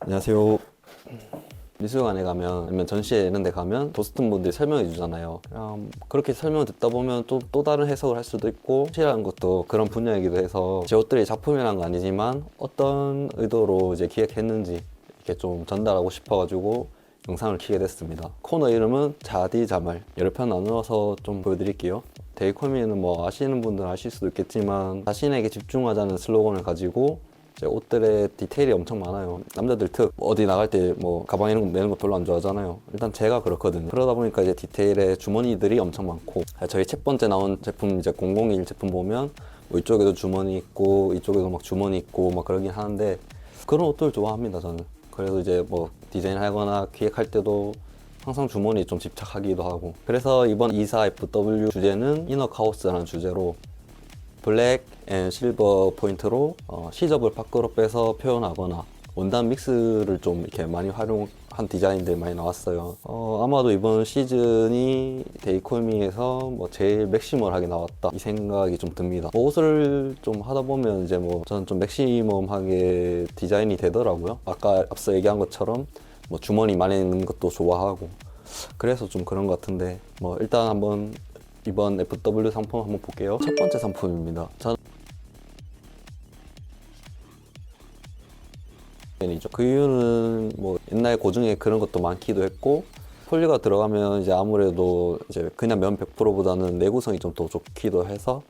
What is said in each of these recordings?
안녕하세요. 미술관에 가면 아니면 전시회 이런 데 가면 도스튼 분들이 설명해 주잖아요. 그냥 그렇게 설명을 듣다 보면 또, 또 다른 해석을 할 수도 있고 실이라는 것도 그런 분야이기도 해서 제 옷들이 작품이란 건 아니지만 어떤 의도로 이제 기획했는지 이렇게 좀 전달하고 싶어가지고 영상을 키게 됐습니다. 코너 이름은 자디자말 여러 편 나누어서 좀 보여드릴게요. 데이코미는 뭐 아시는 분들은 아실 수도 있겠지만 자신에게 집중하자는 슬로건을 가지고 옷들의 디테일이 엄청 많아요. 남자들 특 어디 나갈 때 뭐 가방 이런 거 매는 거 별로 안 좋아하잖아요. 일단 제가 그렇거든요. 그러다 보니까 이제 디테일에 주머니들이 엄청 많고 저희 첫 번째 나온 제품 이제 001 제품 보면 뭐 이쪽에도 주머니 있고 이쪽에도 막 주머니 있고 막 그러긴 하는데 그런 옷들 좋아합니다 저는. 그래서 이제 뭐 디자인하거나 기획할 때도 항상 주머니 좀 집착하기도 하고 그래서 이번 24FW 주제는 이너 카오스라는 주제로 블랙 앤 실버 포인트로 어, 시접을 밖으로 빼서 표현하거나 원단 믹스를 좀 이렇게 많이 활용한 디자인들 많이 나왔어요. 어, 아마도 이번 시즌이 데이콜미에서 뭐 제일 맥시멀하게 나왔다 이 생각이 좀 듭니다. 뭐 옷을 좀 하다 보면 이제 뭐 저는 좀 맥시멈하게 디자인이 되더라고요. 아까 앞서 얘기한 것처럼 뭐 주머니 많이 것도 좋아하고 그래서 좀 그런 것 같은데 뭐 일단 한번 이번 FW 상품 한번 볼게요. 첫 번째 상품입니다. 저는. 그 이유는 뭐 옛날 고증에 그런 것도 많기도 했고 폴리가 들어가면 이제 아무래도 이제 그냥 면 100%보다는 내구성이 좀 더 좋기도 해서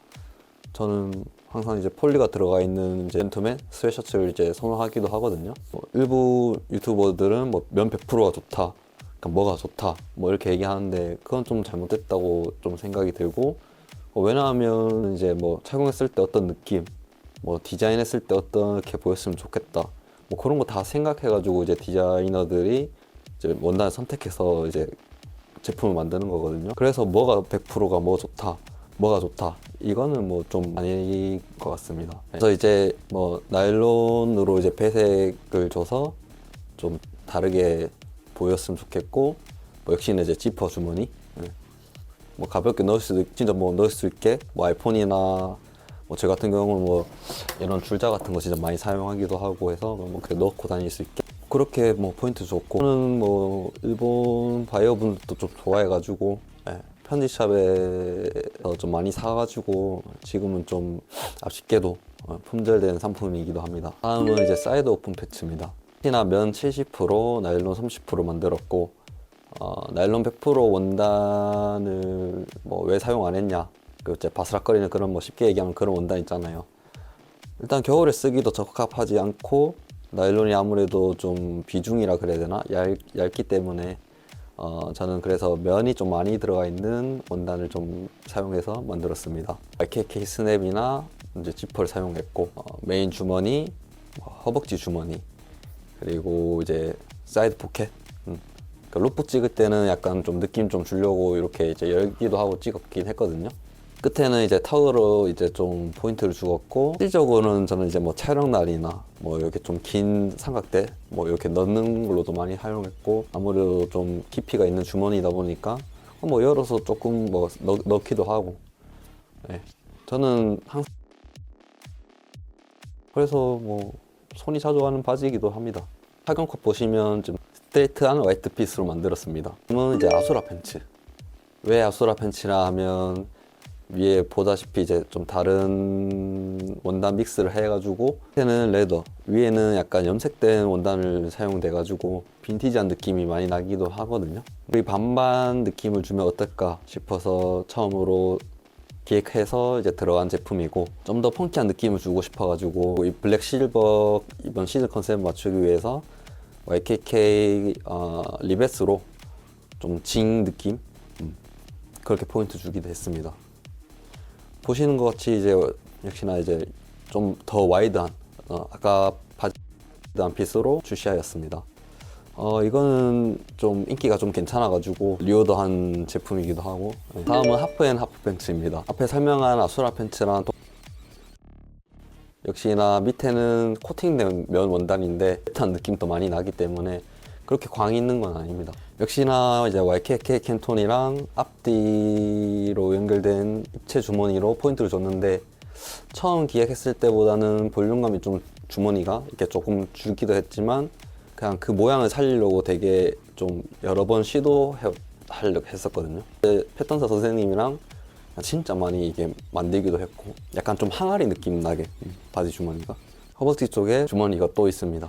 저는 항상 이제 폴리가 들어가 있는 이제 젠틀맨 스웨셔츠를 이제 선호하기도 하거든요. 뭐 일부 유튜버들은 뭐 면 100%가 좋다. 그러니까 뭐가 좋다. 뭐 이렇게 얘기하는데 그건 좀 잘못됐다고 좀 생각이 들고 어, 왜냐하면 이제 뭐 착용했을 때 어떤 느낌, 뭐 디자인했을 때 어떻게 보였으면 좋겠다. 뭐 그런 거 다 생각해가지고 이제 디자이너들이 이제 원단을 선택해서 이제 제품을 만드는 거거든요. 그래서 뭐가 100%가 뭐 좋다, 뭐가 좋다. 이거는 뭐 좀 아닐 것 같습니다. 그래서 이제 뭐 나일론으로 이제 배색을 줘서 좀 다르게 보였으면 좋겠고 뭐 역시나 이제 지퍼 주머니 예. 뭐 가볍게 넣을 있- 진짜 뭐 넣을 수 있게 뭐 아이폰이나 뭐저 같은 경우는 뭐 이런 줄자 같은 거 진짜 많이 사용하기도 하고 해서 뭐 이렇게 넣고 다닐 수 있게 그렇게 뭐 포인트 좋고 저는 뭐 일본 바이어 분들도 좀 좋아해가지고 예, 편집샵에서 좀 많이 사가지고 지금은 좀 아쉽게도 어, 품절된 상품이기도 합니다. 다음은 이제 사이드 오픈 패치입니다. 특히나 면 70%, 나일론 30% 만들었고 어, 나일론 100% 원단을 뭐 왜 사용 안 했냐? 그 이제 바스락거리는 그런 뭐 쉽게 얘기하면 그런 원단 있잖아요. 일단 겨울에 쓰기도 적합하지 않고 나일론이 아무래도 좀 비중이라 그래야 되나 얇, 얇기 때문에 어, 저는 그래서 면이 좀 많이 들어가 있는 원단을 좀 사용해서 만들었습니다. RKK 스냅이나 이제 지퍼를 사용했고 어, 메인 주머니, 어, 허벅지 주머니 그리고 이제 사이드 포켓. 음. 그 루프 찍을 때는 약간 좀 느낌 좀 주려고 이렇게 이제 열기도 하고 찍었긴 했거든요. 끝에는 이제 타우로 이제 좀 포인트를 주었고 실질적으로는 저는 이제 뭐 촬영 날이나 뭐 이렇게 좀 긴 삼각대 뭐 이렇게 넣는 걸로도 많이 사용했고 아무래도 좀 깊이가 있는 주머니다 보니까 뭐 열어서 조금 뭐 넣, 넣기도 하고 네. 저는 항상 그래서 뭐 손이 자주 가는 바지이기도 합니다. 착용컷 보시면 좀 스트레이트한 화이트 핏으로 만들었습니다. 이건 이제 아수라 팬츠. 왜 아수라 팬츠라 하면 위에 보다시피 이제 좀 다른 원단 믹스를 해가지고 밑에는 레더, 위에는 약간 염색된 원단을 사용돼가지고 빈티지한 느낌이 많이 나기도 하거든요. 우리 반반 느낌을 주면 어떨까 싶어서 처음으로 기획해서 이제 들어간 제품이고 좀 더 펑키한 느낌을 주고 싶어가지고 이 블랙 실버 이번 시즌 컨셉 맞추기 위해서 YKK 어, 리베스로 좀 징 느낌 음, 그렇게 포인트 주기도 했습니다. 보시는 것 같이 이제 역시나 이제 좀 더 와이드한 어, 아까 바지한 핏으로 출시하였습니다. 어 이거는 좀 인기가 좀 괜찮아가지고 리오더한 제품이기도 하고 네. 다음은 하프앤 하프 팬츠입니다. 앞에 설명한 아수라 팬츠랑 또 역시나 밑에는 코팅된 면 원단인데 한 느낌도 많이 나기 때문에 그렇게 광 있는 건 아닙니다. 역시나 이제 YKK 캔톤이랑 앞뒤로 연결된 입체 주머니로 포인트를 줬는데 처음 기획했을 때보다는 볼륨감이 좀 주머니가 이렇게 조금 줄기도 했지만 그냥 그 모양을 살리려고 되게 좀 여러 번 시도해 하려고 했었거든요. 패턴사 선생님이랑 진짜 많이 이게 만들기도 했고 약간 좀 항아리 느낌 나게 음, 바지 주머니가 허벅지 쪽에 주머니가 또 있습니다.